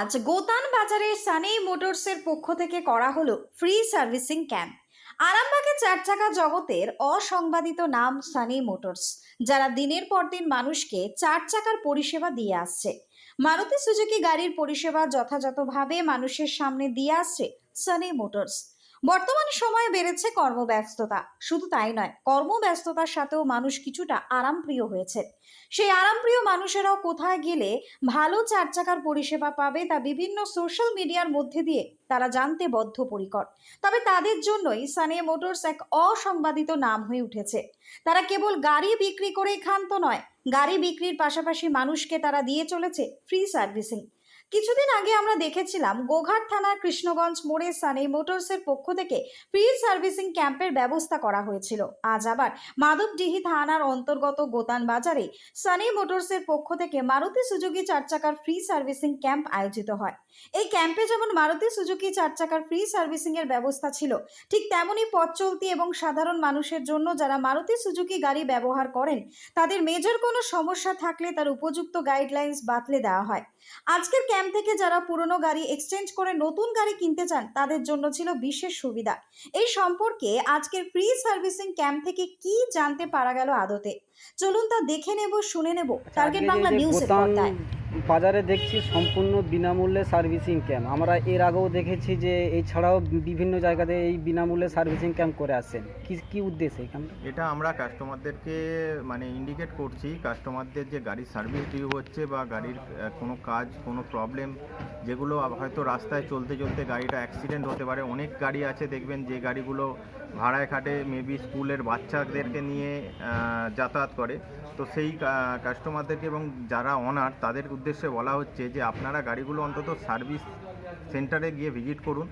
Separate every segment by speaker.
Speaker 1: আজ গোতান বাজারের সানি মোটরসের পক্ষ থেকে করা হলো ফ্রি সার্ভিসিং ক্যাম্প আরামবাগে চার চাকা জগতের অসংবাদিত নাম সানি মোটরস, যারা দিনের পর দিন মানুষকে চার চাকার পরিষেবা দিয়ে আসছে। মারুতি সুজুকি গাড়ির পরিষেবা যথাযথভাবে মানুষের সামনে দিয়ে আসছে সানি মোটরস। বর্তমান সময়ে বেড়েছে কর্মব্যস্ততা। শুধু তাই নয়, কর্মব্যস্ততার সাথেও মানুষ কিছুটা আরামপ্রিয় হয়েছে। সেই আরামপ্রিয় মানুষেরাও কোথায় গেলে ভালো চার চাকার পরিষেবা পাবে তা বিভিন্ন সোশ্যাল মিডিয়ার মধ্যে দিয়ে তারা জানতে বদ্ধপরিকর। তবে তাদের জন্যই সানে মোটরস এক অসংবাদিত নাম হয়ে উঠেছে। তারা কেবল গাড়ি বিক্রি করেই ক্ষান্ত নয়, গাড়ি বিক্রির পাশাপাশি মানুষকে তারা দিয়ে চলেছে ফ্রি সার্ভিসিং কিছুদিন আগে আমরা দেখেছিলাম গোঘাট থানার কৃষ্ণগঞ্জ মোড়ে সানে মোটরসের পক্ষ থেকে ফ্রি সার্ভিসিং ক্যাম্পের ব্যবস্থা করা হয়েছিল। আজ আবার মাধবডিহি থানার অন্তর্গত গোতান বাজারে সানে মোটরসের পক্ষ থেকে মারুতি সুজুকি চার চাকার ফ্রি সার্ভিসিং ক্যাম্প আয়োজিত হয়। এই ক্যাম্পে যেমন মারুতি সুজুকি চার চাকার ফ্রি সার্ভিসিং এর ব্যবস্থা ছিল, ঠিক তেমনই পথ চলতি এবং সাধারণ মানুষের জন্য যারা মারুতি সুজুকি গাড়ি ব্যবহার করেন, তাদের মেজর কোনো সমস্যা থাকলে তার উপযুক্ত গাইডলাইন্স বাতলে দেওয়া হয়। আজকের ক্যাম্প থেকে যারা পুরনো গাড়ি এক্সচেঞ্জ করে নতুন গাড়ি কিনতে চান তাদের জন্য ছিল বিশেষ সুবিধা। এই সম্পর্কে আজকের ফ্রি সার্ভিসিং ক্যাম্প থেকে কি জানতে পারা গেল আদতে? চলুন তা দেখে নেব শুনে নেব। টার্গেট বাংলা
Speaker 2: যে
Speaker 1: নিউজের পর্দায়।
Speaker 2: বাজারে দেখছি সম্পূর্ণ বিনামূল্যে সার্ভিসিং ক্যাম্প। আমরা এর আগেও দেখেছি যে এছাড়াও বিভিন্ন জায়গাতে এই বিনামূল্যে সার্ভিসিং ক্যাম্প করে আসছেন। কি কি উদ্দেশ্যে
Speaker 3: এটা আমরা কাস্টমারদেরকে মানে ইন্ডিকেট করছি। কাস্টমারদের যে গাড়ির সার্ভিস ডিউ হচ্ছে বা গাড়ির কোনো কাজ, কোনো প্রবলেম যেগুলো হয়তো রাস্তায় চলতে চলতে গাড়িটা অ্যাক্সিডেন্ট হতে পারে, অনেক গাড়ি আছে, দেখবেন যে গাড়িগুলো ভাড়ায় খাটে মেবি স্কুলের বাচ্চাদেরকে নিয়ে যাতায়াত করে। তো সেই কাস্টমারদেরকে এবং যারা অনার তাদের উদ্দেশ্যে বলা হচ্ছে যে আপনারা গাড়িগুলো অন্তত সার্ভিস সেন্টারে গিয়ে ভিজিট করুন।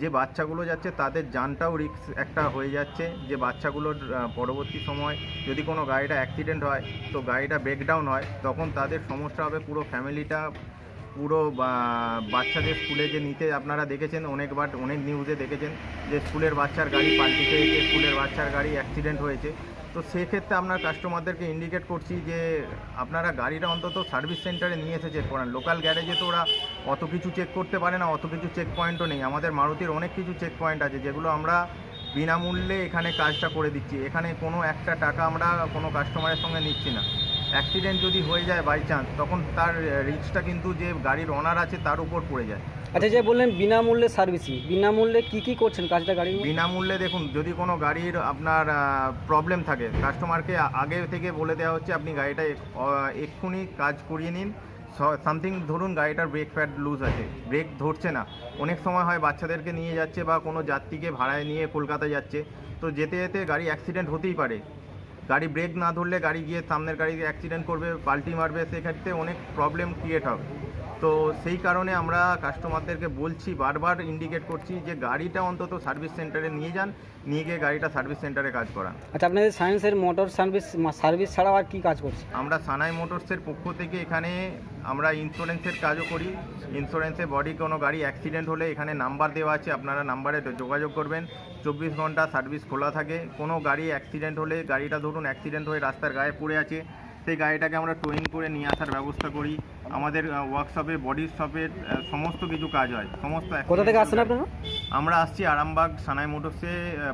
Speaker 3: যে বাচ্চাগুলো যাচ্ছে, তাদের জানটাও রিস্ক একটা হয়ে যাচ্ছে। যে বাচ্চাগুলোর পরবর্তী সময় যদি কোনো গাড়িটা অ্যাক্সিডেন্ট হয়, তো গাড়িটা ব্রেকডাউন হয়, তখন তাদের সমস্যা হবে, পুরো ফ্যামিলিটা পুরো, বা- বাচ্চাদের স্কুলে যে নিতে আপনারা দেখেছেন অনেকবার অনেক নিউজে দেখেছেন, যে স্কুলের বাচ্চার গাড়ি পাল্টি খেয়েছে স্কুলের বাচ্চার গাড়ি অ্যাক্সিডেন্ট হয়েছে। তো সেক্ষেত্রে আপনার কাস্টমারদেরকে ইন্ডিকেট করছি যে, আপনারা গাড়িটা অন্তত সার্ভিস সেন্টারে নিয়ে এসে চেক করান লোকাল গ্যারেজে তো ওরা অত কিছু চেক করতে পারে না, অত কিছু চেক পয়েন্টও নেই। আমাদের মারুতির অনেক কিছু চেক পয়েন্ট আছে, যেগুলো আমরা বিনামূল্যে এখানে কাজটা করে দিচ্ছি। এখানে কোনো একটা টাকা আমরা কোনো কাস্টমারের সঙ্গে নিচ্ছি না। অ্যাক্সিডেন্ট যদি হয়ে যায় বাই চান্স তখন তার রিস্কটা কিন্তু যে গাড়ির ওনার আছে তার উপর পড়ে যায়।
Speaker 2: আচ্ছা যে বললেন বিনামূল্যে সার্ভিসিং বিনামূল্যে কি কি করছেন কাজটা গাড়ি
Speaker 3: বিনামূল্যে দেখুন যদি কোনো গাড়ির আপনার প্রবলেম থাকে কাস্টমারকে আগে থেকে বলে দেওয়া হচ্ছে আপনি গাড়িটা এক্ষুনি কাজ করিয়ে নিন। সামথিং ধরুন গাড়িটার ব্রেক প্যাড লুজ আছে ব্রেক ধরছে না। অনেক সময় হয় বাচ্চাদেরকে নিয়ে যাচ্ছে বা কোনো যাত্রীকে ভাড়ায় নিয়ে কলকাতা যাচ্ছে। তো যেতে যেতে গাড়ি অ্যাক্সিডেন্ট হতেই পারে। গাড়ি ব্রেক না ধরলে গাড়ি গিয়ে সামনের গাড়ি অ্যাক্সিডেন্ট করবে, পাল্টি মারবে, সেক্ষেত্রে অনেক প্রবলেম ক্রিয়েট হবে। তো সেই কারণে আমরা কাস্টমারদেরকে বলছি বারবার ইন্ডিকেট করছি যে গাড়িটা অন্তত সার্ভিস সেন্টারে নিয়ে যান নিয়ে গিয়ে গাড়িটা সার্ভিস সেন্টারে কাজ করান।
Speaker 2: আচ্ছা আপনাদের সায়েন্সের মোটর সার্ভিস সার্ভিস ছাড়াও আর কী কাজ করছে?
Speaker 3: আমরা সানাই মোটরসের পক্ষ থেকে এখানে আমরা ইন্স্যুরেন্সের কাজও করি। ইন্স্যুরেন্সে বডি কোনো গাড়ি অ্যাক্সিডেন্ট হলে এখানে নাম্বার দেওয়া আছে আপনারা নাম্বারে যোগাযোগ করবেন। চব্বিশ ঘণ্টা সার্ভিস খোলা থাকে। কোনো গাড়ি অ্যাক্সিডেন্ট হলে গাড়িটা ধরুন অ্যাক্সিডেন্ট হয়ে রাস্তার গায়ে পড়ে আছে সেই গাড়িটাকে আমরা টোয়িং করে নিয়ে আসার ব্যবস্থা করি। আমাদের ওয়ার্কশপে বডি শপের সমস্ত কিছু কাজ হয়। সমস্ত
Speaker 2: কোথা থেকে আসছেন আপনারা?
Speaker 3: আমরা আসছি আরামবাগ সানাই মোটরসে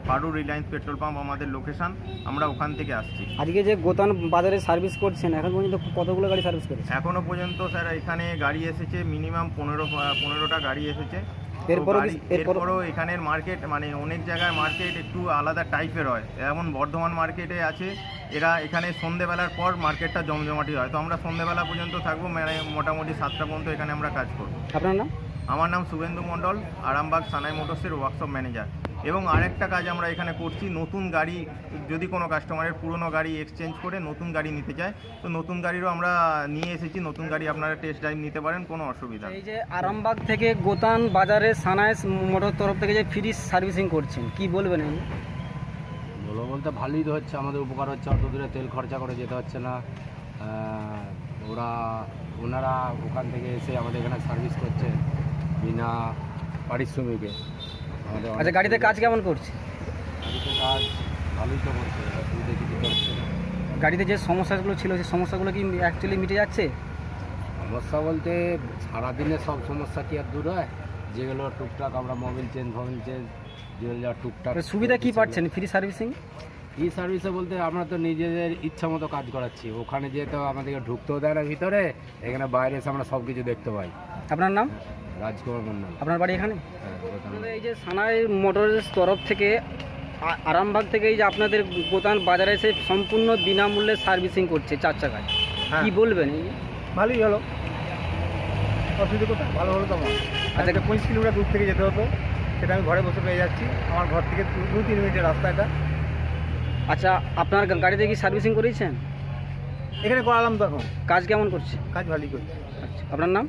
Speaker 3: পারু রিলায়েন্স পেট্রোল পাম্প আমাদের লোকেশন আমরা ওখান থেকে আসছি।
Speaker 2: আজকে যে গোতান বাজারে সার্ভিস করছেন এখন পর্যন্ত কতগুলো গাড়ি সার্ভিস করেছে
Speaker 3: এখনও পর্যন্ত স্যার এখানে গাড়ি এসেছে মিনিমাম পনেরো পনেরোটা গাড়ি এসেছে।
Speaker 2: এরপরও
Speaker 3: এখানের মার্কেট মানে অনেক জায়গায় মার্কেট একটু আলাদা টাইপের হয়। যেমন বর্ধমান মার্কেটে আছে এরা এখানে সন্ধেবেলার পর মার্কেটটা জমজমাটি হয়। তো আমরা সন্ধেবেলা পর্যন্ত থাকব মানে মোটামুটি সাতটা পর্যন্ত এখানে আমরা কাজ করব।
Speaker 2: আপনার নাম?
Speaker 3: আমার নাম শুভেন্দু মণ্ডল আরামবাগ সানাই মোটরসের ওয়ার্কশপ ম্যানেজার এবং আরেকটা কাজ আমরা এখানে করছি নতুন গাড়ি যদি কোনো কাস্টমারের পুরনো গাড়ি এক্সচেঞ্জ করে নতুন গাড়ি নিতে চায় তো নতুন গাড়িরও আমরা নিয়ে এসেছি নতুন গাড়ি আপনারা টেস্ট ড্রাইভ নিতে পারেন কোনো অসুবিধা নেই।
Speaker 2: এই যে আরামবাগ থেকে গোতান বাজারে সানাইস মোটর তরফ থেকে যে ফ্রি সার্ভিসিং করছেন কি বলবেন আপনি?
Speaker 4: বলো বলতে ভালোই তো হচ্ছে আমাদের উপকার হচ্ছে অত দূরে তেল খরচা করে যেতে হচ্ছে না। ওরা ওনারা ওখান থেকে এসে আমাদের এখানে সার্ভিস করছে বিনা পারিশ্রমিকে। আমাদের
Speaker 2: আচ্ছা গাড়িতে কাজ কেমন করছে?
Speaker 4: গাড়িতে কাজ ভালোই তো করছে অসুবিধা কিছু করছে না।
Speaker 2: গাড়িতে যে সমস্যাগুলো ছিল সেই সমস্যাগুলো কি অ্যাকচুয়ালি মিটে যাচ্ছে?
Speaker 4: সমস্যা বলতে সারাদিনে সব সমস্যা কি আর দূর হয়? যেগুলো টুকটাক আমরা মোবিল চেঞ্জ ফোবিল চেঞ্জ যেগুলো যা টুকটাক
Speaker 2: সুবিধা কি পাচ্ছেন? ফ্রি সার্ভিসিং
Speaker 4: ই সার্ভিসে বলতে আমরা তো নিজেদের ইচ্ছা মতো কাজ করাচ্ছি। ওখানে যেয়ে তো আমাদেরকে ঢুকতেও দেয় না ভিতরে এখানে বাইরে এসে আমরা সব কিছু দেখতে পাই।
Speaker 2: আপনার নাম?
Speaker 4: রাজকুমার মন্ডল।
Speaker 2: আপনার বাড়ি এখানে?
Speaker 4: হ্যাঁ,
Speaker 2: এই যে সানাই মোটরের তরফ থেকে আরামবাগ থেকে এই যে আপনাদের গোদান বাজারে এসে সম্পূর্ণ বিনামূল্যে সার্ভিসিং করছে চার চাকায়। কি বলবেন?
Speaker 5: ভালোই হলো। অসুবিধা কোথায়? ভালো হলো তো আমার। আচ্ছা। পঁচিশ কিলোমিটার দূর থেকে যেতে হতো সেটা আমি ঘরে বসে পেয়ে যাচ্ছি। আমার ঘর থেকে দু- দু তিন মিনিটের রাস্তা এটা।
Speaker 2: আচ্ছা আপনার গাড়িতে কি সার্ভিসিং করেছেন
Speaker 5: এখানে করালাম তো এখন।
Speaker 2: কাজ কেমন করছে?
Speaker 5: কাজ ভালোই করছি।
Speaker 2: আচ্ছা আপনার নাম?